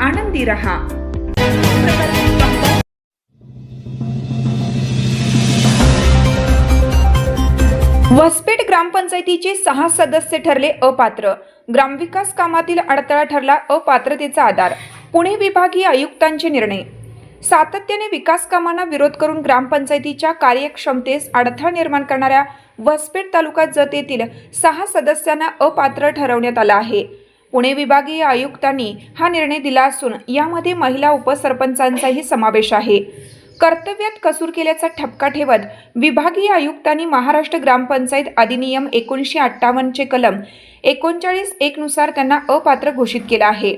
आनंदी रहा वसपेट ग्रामपंचायतीचे सहा सदस्य ठरले अपात्र. ग्रामविकास कामातील अडथळा ठरला अपात्रतेचा आधार. पुणे विभागीय आयुक्तांचे निर्णय. सातत्याने विकास कामांना विरोध करून ग्रामपंचायतीच्या कार्यक्षमतेस अडथळा निर्माण करणाऱ्या वसपेट तालुका जत येथील सहा सदस्यांना अपात्र ठरवण्यात आलं आहे. पुणे विभागीय आयुक्तांनी हा निर्णय दिला असून यामध्ये महिला उपसरपंचांचाही समावेश आहे. कर्तव्यात कसूर केल्याचा ठपका ठेवत विभागीय आयुक्तांनी महाराष्ट्र ग्रामपंचायत अधिनियम एकोणीसशे अठ्ठावन्नचे कलम एकोणचाळीस एकनुसार त्यांना अपात्र घोषित केलं आहे.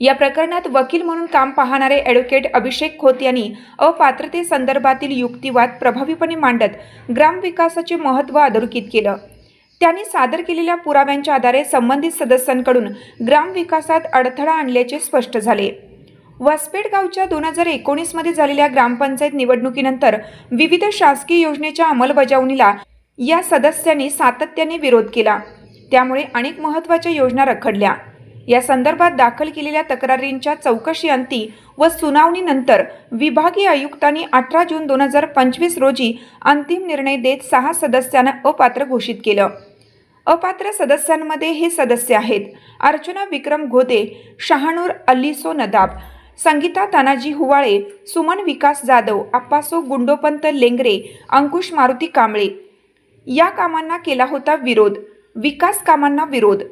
या प्रकरणात वकील म्हणून काम पाहणारे ॲडव्होकेट अभिषेक खोत यांनी अपात्रतेसंदर्भातील युक्तिवाद प्रभावीपणे मांडत ग्रामविकासाचे महत्त्व अधोरेखित केलं. त्यांनी सादर केलेल्या पुराव्यांच्या आधारे संबंधित सदस्यांकडून ग्रामविकासात अडथळा आणल्याचे स्पष्ट झाले. वसपेट गावच्या दोन हजार एकोणीसमध्ये झालेल्या ग्रामपंचायत निवडणुकीनंतर विविध शासकीय योजनेच्या अंमलबजावणीला या सदस्यांनी सातत्याने विरोध केला. त्यामुळे अनेक महत्त्वाच्या योजना रखडल्या. या संदर्भात दाखल केलेल्या तक्रारींच्या चौकशी अंती व सुनावणीनंतर विभागीय आयुक्तांनी अठरा जून दोन हजार पंचवीस रोजी अंतिम निर्णय देत सहा सदस्यांना अपात्र घोषित केलं. अपात्र सदस्यांमध्ये हे सदस्य आहेत अर्चना विक्रम घोदे शहानूर अल्लिसो नदाब संगीता तानाजी हुवाळे सुमन विकास जाधव आप्पासो गुंडोपंत लेंगरे अंकुश मारुती कांबळे. या कामांना केला होता विरोध. विकास कामांना विरोध.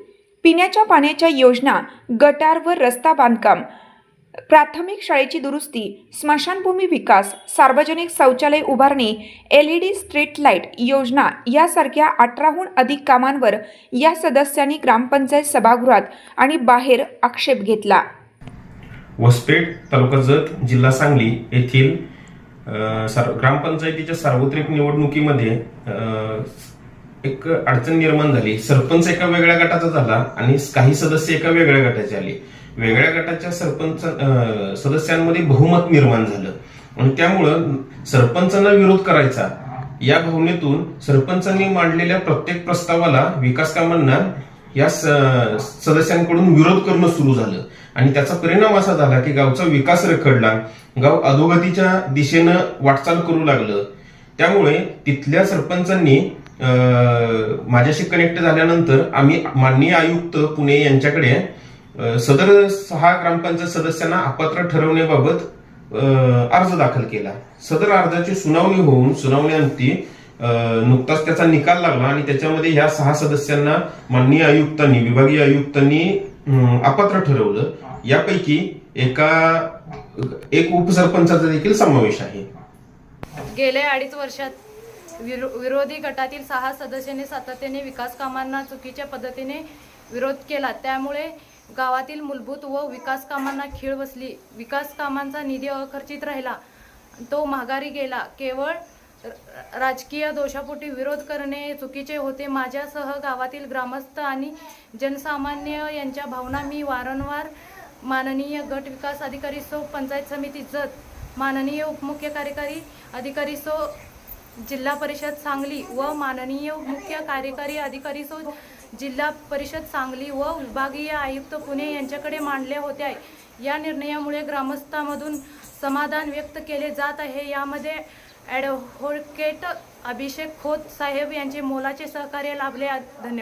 पिण्याच्या पाण्याच्या योजना गटार व रस्ता बांधकाम प्राथमिक शाळेची दुरुस्ती स्मशानभूमी विकास सार्वजनिक शौचालय उभारणी L E D street light योजना यासारख्या अठराहून अधिक कामांवर या सदस्यांनी ग्रामपंचायत सभागृहात आणि बाहेर आक्षेप घेतला. वसपेठ तालुका जत जिल्हा सांगली येथील ग्रामपंचायतीच्या सार्वत्रिक निवडणुकीमध्ये एक अडचण निर्माण झाली. सरपंच एका वेगळ्या गटाचा झाला आणि काही सदस्य एका वेगळ्या गटाचे आले. वेगळ्या गटाच्या सरपंच सदस्यांमध्ये बहुमत निर्माण झालं. आणि त्यामुळं सरपंचांना विरोध करायचा. या भावनेतून सरपंचांनी मांडलेल्या प्रत्येक प्रस्तावाला विकास कामांना या सदस्यांकडून विरोध करणं सुरू झालं. आणि त्याचा परिणाम असा झाला की गावचा विकास रखडला. गाव अधोगतीच्या दिशेनं वाटचाल करू लागलं. त्यामुळे तिथल्या सरपंचांनी माझ्याशी कनेक्ट झाल्यानंतर आम्ही माननीय आयुक्त पुणे यांच्याकडे सदर सहा ग्रामपंचायत सदस्यांना अपात्र ठरवण्याबाबत अर्ज दाखल केला. सदर अर्जाची सुनावणी होऊन सुनावणीअंती नुकताच त्याचा निकाल लागला आणि त्याच्यामध्ये ह्या सहा सदस्यांना माननीय आयुक्तांनी विभागीय आयुक्तांनी अपात्र ठरवलं. यापैकी एका एक उपसरपंचाचा देखील समावेश आहे. गेल्या अडीच वर्षात विरो विरोधी गटातील सहा सदस्यांनी सातत्याने विकास कामांना चुकीच्या पद्धतीने विरोध केला. त्यामुळे गावातील मूलभूत व विकास कामांना खीळ बसली. विकास कामांचा निधी अखर्चित राहिला. तो माघारी गेला. केवळ राजकीय दोषापोटी विरोध करणे चुकीचे होते. माझ्यासह गावातील ग्रामस्थ आणि जनसामान्य यांच्या भावना मी वारंवार माननीय गट विकास अधिकारी सो पंचायत समिती जत माननीय उपमुख्य कार्यकारी अधिकारी सो जिल्हा परिषद सांगली व माननीय मुख्य कार्यकारी अधिकारी सो जिल्हा परिषद सांगली व विभागीय आयुक्त पुणे यांच्याकडे मांडल्या होत्या. या निर्णयामुळे ग्रामस्थांमधून समाधान व्यक्त केले जात आहे. यामध्ये ॲडव्होकेट अभिषेक खोत साहेब यांचे मोलाचे सहकार्य लाभले. धन्यवाद.